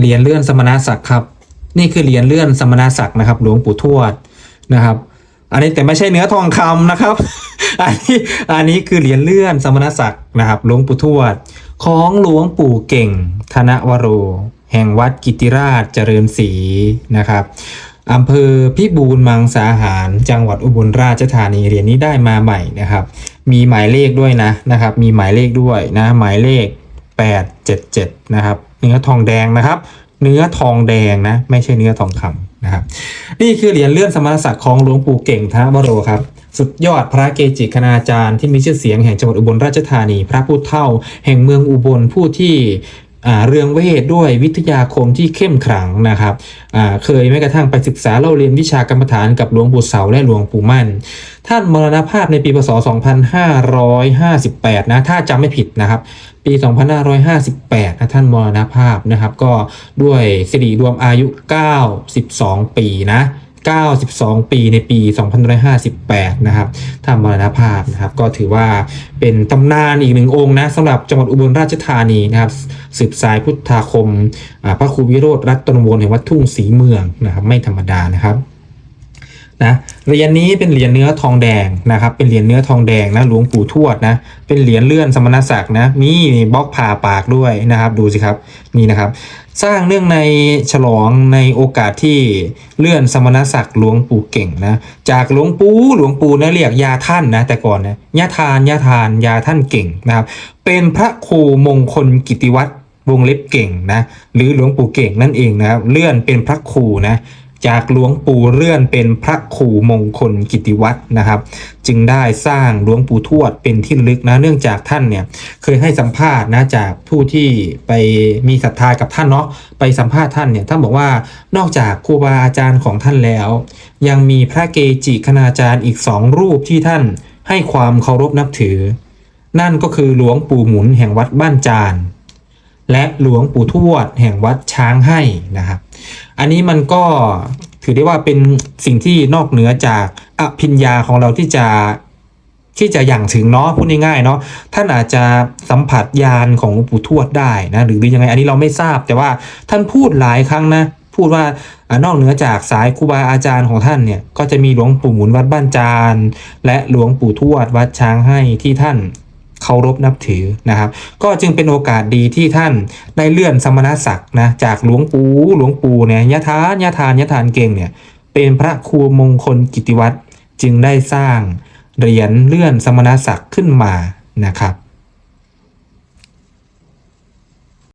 เหรียญเลื่อนสมณศักดิ์ครับ นี่คือเหรียญเลื่อนสมณศักดิ์นะครับ หลวงปู่ทวดนะครับ อันนี้แต่ไม่ใช่เนื้อทองคำนะครับ อันนี้อันนี้คือเหรียญเลื่อนสมณศักดิ์นะครับ หลวงปู่ทวด ของหลวงปู่เก่ง ธนวโร แห่งวัดกิติราชเจริญศรีนะครับอำเภอพิบูลมังสาหาร จังหวัดอุบลราชธานีเหรียญนี้ได้มาใหม่นะครับ มีหมายเลขด้วยนะนะครับ มีหมายเลขด้วยนะหมายเลข 877 นะครับ เนื้อทองแดงนะครับ เนื้อทองแดงนะ ไม่ใช่เนื้อทองคำนะครับ นี่คือเหรียญเลื่อนสมณศักดิ์ของหลวงปู่เก่งทวโรครับ สุดยอดพระเกจิคณาจารย์ที่มีชื่อเสียงแห่งจังหวัดอุบลราชธานี พระผู้เฒ่า แห่งเมืองอุบลผู้ที่ เรื่องเวทด้วยวิทยาคมที่เข้มขลังนะครับเคยแม้กระทั่งไปศึกษาเล่าเรียนวิชากรรมฐานกับหลวงปู่เสาและหลวงปู่มั่น ท่านมรณภาพในปีพศ 2558 นะ ถ้าจำไม่ผิดนะครับ ปี 2558 นะท่านมรณภาพนะครับ ก็ด้วยสิริรวมอายุ 92 ปีนะ 92 ปีในปี 2558 นะครับท่านมรณภาพนะครับ ก็ถือว่าเป็นตำนานอีกหนึ่งองค์นะสำหรับจังหวัดอุบลราชธานีนะครับ สืบสายพุทธาคม พระครูวิโรธรัตนวงศ์แห่งวัดทุ่งศรีเมืองนะครับ ไม่ธรรมดานะครับ นะเหรียญนี้เป็นเหรียญเนื้อทองแดงนะครับเป็นเหรียญเนื้อทองแดงนะหลวงปู่ทวดนะเป็นเหรียญเลื่อนสมณศักดิ์นะมีบล็อกผ่าปากด้วยนะครับดูสิครับนี่นะครับ สร้างเนื่องในฉลองในโอกาสที่เลื่อนสมณศักดิ์หลวงปู่เก่งนะจากหลวงปู่หลวงปู่นะเรียกยาท่านนะแต่ก่อนนะยาทานยาทานยาท่านเก่งนะครับเป็นพระครูมงคลกิติวัตรวงเล็บเก่งนะหรือหลวงปู่เก่งนั่นเองนะครับเลื่อนเป็นพระครูนะ จากหลวงปู่เลื่อนเป็นพระขู่มงคลกิติวัตรนะครับ จึงได้สร้างหลวงปู่ทวดเป็นที่ลึกนะเนื่องจากท่านเนี่ยเคยให้สัมภาษณ์นะจากผู้ที่ไปมีศรัทธากับท่านเนาะไปสัมภาษณ์ท่านเนี่ยท่านบอกว่านอกจากครูบาอาจารย์ของท่านแล้ว ยังมีพระเกจิคณาจารย์อีกสองรูปที่ท่านให้ความเคารพนับถือ นั่นก็คือหลวงปู่หมุนแห่งวัดบ้านจาน และหลวงปู่ทวดแห่งวัดช้างให้นะครับ อันนี้มันก็ถือได้ว่าเป็นสิ่งที่นอกเหนือจากอภิญญาของเราที่จะที่จะอย่างถึงเนาะพูดง่ายๆเนาะท่านอาจจะสัมผัสญาณของหลวงปู่ทวดได้นะหรือยังไงอันนี้เราไม่ทราบ แต่ว่าท่านพูดหลายครั้งนะพูดว่าอานอกเหนือจากสายครูบาอาจารย์ของท่านเนี่ยก็จะมีหลวงปู่หมุนวัดบ้านจาน และหลวงปู่ทวดวัดช้างให้ที่ท่าน เคารพนับถือนะครับ ก็จึงเป็นโอกาสดีที่ท่านได้เลื่อนสมณศักดิ์นะจากหลวงปู่หลวงปู่เนี่ยยะทานยะทานยะทานเก่งเนี่ยเป็นพระครูมงคลกิติวัตรจึงได้สร้างเหรียญเลื่อนสมณศักดิ์ขึ้นมานะครับ